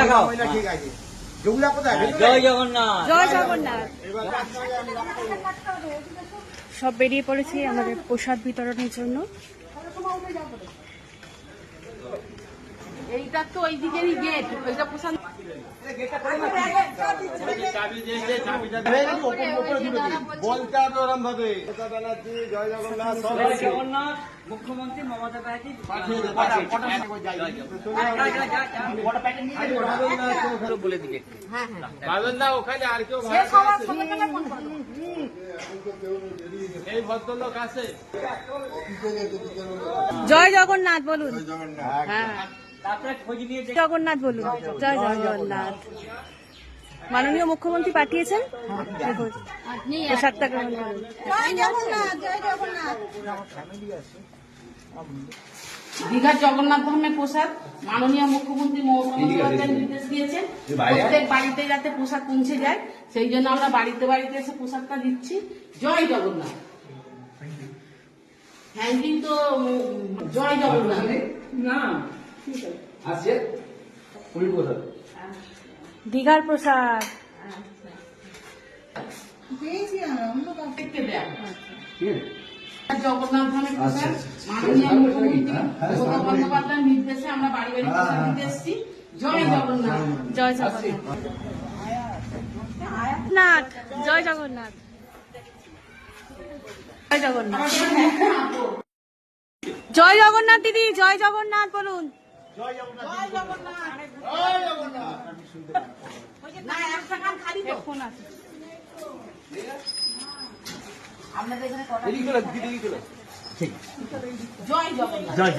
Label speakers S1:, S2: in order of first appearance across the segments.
S1: দেখাও
S2: ঠিক আছে।
S1: জয় জগন্নাথ।
S3: জয় জগন্নাথ। সব বেরিয়ে পড়েছি আমাদের প্রসাদ বিতরণের জন্য।
S4: এইটা তো ওইদিকেরই গেট ওইটা প্রশান্ত
S2: জগন্নাথ
S1: জগন্নাথ মুখ্যমন্ত্রী মমতা ব্যানার্জি বলে দিকে
S2: ওখানে আর কেউ এই ভদ্রলোক আছে
S3: জয় জগন্নাথ। বলুন হ্যাঁ। জগন্নাথ বলুন। জয় জগন্নাথ। মাননীয় মুখ্যমন্ত্রী পাঠিয়েছেন? প্রসাদটা গ্রহণ করুন।
S4: দীঘার জগন্নাথ ধামে প্রসাদ মাননীয় মুখ্যমন্ত্রী মমতা বন্দ্যোপাধ্যায় নির্দেশ দিয়েছেন। প্রত্যেক বাড়িতে যাতে প্রসাদ পৌঁছে যায় সেই জন্য আমরা বাড়িতে বাড়িতে এসে প্রসাদটা দিচ্ছি। জয় জগন্নাথ। থ্যাংক ইউ তো জয় জগন্নাথ।
S3: দীঘার প্রসাদ।
S4: জগন্নাথ ধামের প্রসাদ মাননীয় মুখ্যমন্ত্রী মমতা বন্দ্যোপাধ্যায়ের নির্দেশে আমরা বাড়ি বাড়ি প্রসাদ দিতে এসেছি। জয় জগন্নাথ।
S3: জয় জগন্নাথ। জয় জগন্নাথ। জয় জগন্নাথ। জয় জগন্নাথ দিদি জয় জগন্নাথ বলুন।
S4: না একটা কান খালি তো।
S3: ফোন আছে।
S4: আপনাদের এখানে কটা জয়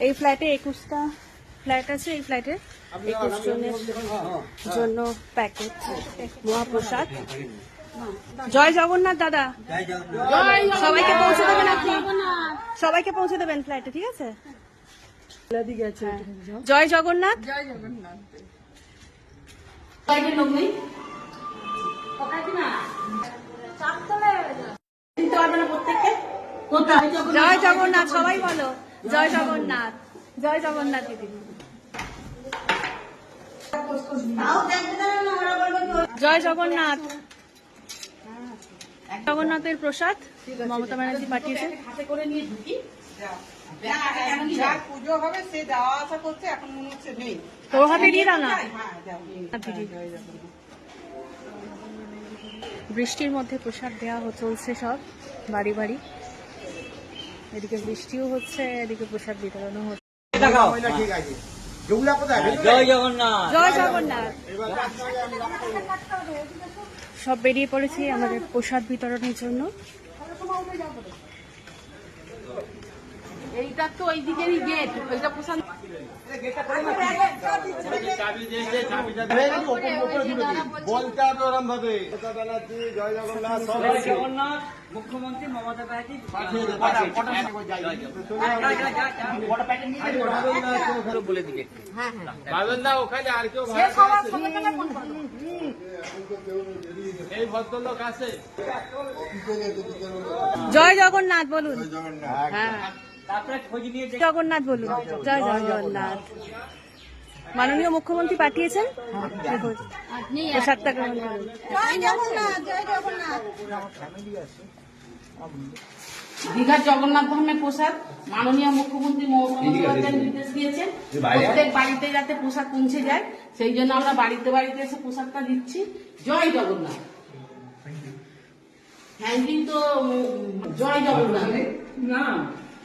S3: এই ফ্ল্যাটে একুশটা ফ্ল্যাট আছে এই ফ্ল্যাটে একুশ জনের জন্য প্যাকেট মহাপ্রসাদ। জয় জগন্নাথ, দাদা। সবাইকে পৌঁছে দেবেন আপনি? সবাইকে পৌঁছে দেবেন ফ্ল্যাটে ঠিক আছে। জয় জগন্নাথ।
S4: প্রত্যেককে কোথায়
S3: জয় জগন্নাথ, সবাই বলো। জয় জগন্নাথ। জয় জগন্নাথ দিদি। জয় জগন্নাথ।
S5: এখন মনে হচ্ছে নেই।
S3: তোর হাতে দিয়ে দাও না?
S5: হ্যাঁ যাও
S3: দিদি বৃষ্টির মধ্যে প্রসাদ দেওয়া চলছে সব বাড়ি বাড়ি। এদিকে বৃষ্টিও হচ্ছে এদিকে প্রসাদ বিতরণও হচ্ছে।
S1: দেখাও
S2: ঠিক আছে যেগুলা কোথায়
S1: জয় জগন্নাথ।
S3: জয় জগন্নাথ। সব বেরিয়ে পড়েছি আমাদের প্রসাদ বিতরণের জন্য।
S4: এইটা তো ওইদিকেরই গেট ওইটা প্রশান্ত
S2: বলতে হবে ওরম ভাবে জয় জগন্নাথ
S1: জগন্নাথ মুখ্যমন্ত্রী মমতা ব্যানার্জি বলে দিকে
S4: হ্যাঁ হ্যাঁ
S2: ওখানে আর কেউ এই ভদ্রলোক আছে
S3: জয় জগন্নাথ। বলুন হ্যাঁ।
S1: নিয়ে দেখি
S3: জগন্নাথ বলুন। জয় জগন্নাথ। মাননীয় মুখ্যমন্ত্রী পাঠিয়েছেন? প্রসাদটা গ্রহণ করুন
S4: দীঘার জগন্নাথ ধামে প্রসাদ মাননীয় মুখ্যমন্ত্রী মমতা বন্দ্যোপাধ্যায় নির্দেশ দিয়েছেন। প্রত্যেক বাড়িতে যাতে প্রসাদ পৌঁছে যায় সেই জন্য আমরা বাড়িতে বাড়িতে এসে প্রসাদটা দিচ্ছি। জয় জগন্নাথ। থ্যাংক ইউ তো জয় জগন্নাথ।
S3: দীঘার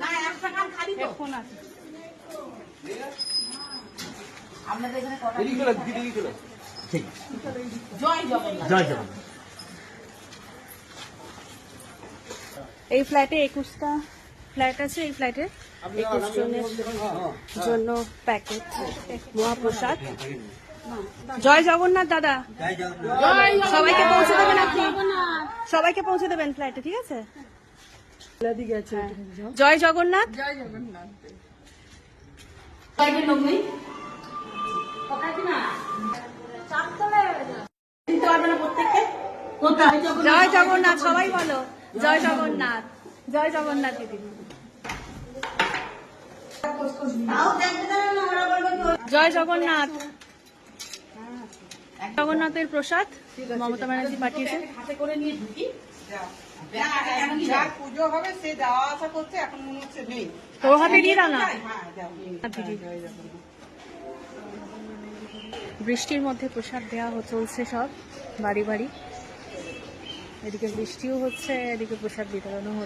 S4: না একটা কান খালি তো।
S3: ফোন আছে।
S4: আপনাদের এখানে কটা জয় জগন্নাথ।
S3: এই ফ্ল্যাটে একুশটা ফ্ল্যাট আছে এই ফ্ল্যাটে একুশ জনের জন্য প্যাকেট মহাপ্রসাদ। জয় জগন্নাথ দাদা। সবাইকে পৌঁছে দেবেন আপনি? সবাইকে পৌঁছে দেবেন ফ্ল্যাটে ঠিক আছে। জয় জগন্নাথ।
S4: প্রত্যেককে কোথায়
S3: জয় জগন্নাথ, সবাই বলো। জয় জগন্নাথ। জয় জগন্নাথ দিদি। জয় জগন্নাথ। জগন্নাথের প্রসাদ মমতা ব্যানার্জি পাঠিয়েছে
S4: হাতে করে নিয়ে ঢুকি।
S5: যার পুজো হবে সে যাওয়া আসা করছে এখন মনে হচ্ছে নেই।
S3: তোর হাতে দিয়ে দাও না?
S5: হ্যাঁ যাও।
S3: দিদি বৃষ্টির মধ্যে প্রসাদ দেওয়া চলছে সব বাড়ি বাড়ি। এদিকে বৃষ্টিও হচ্ছে এদিকে প্রসাদ বিতরণও হচ্ছে।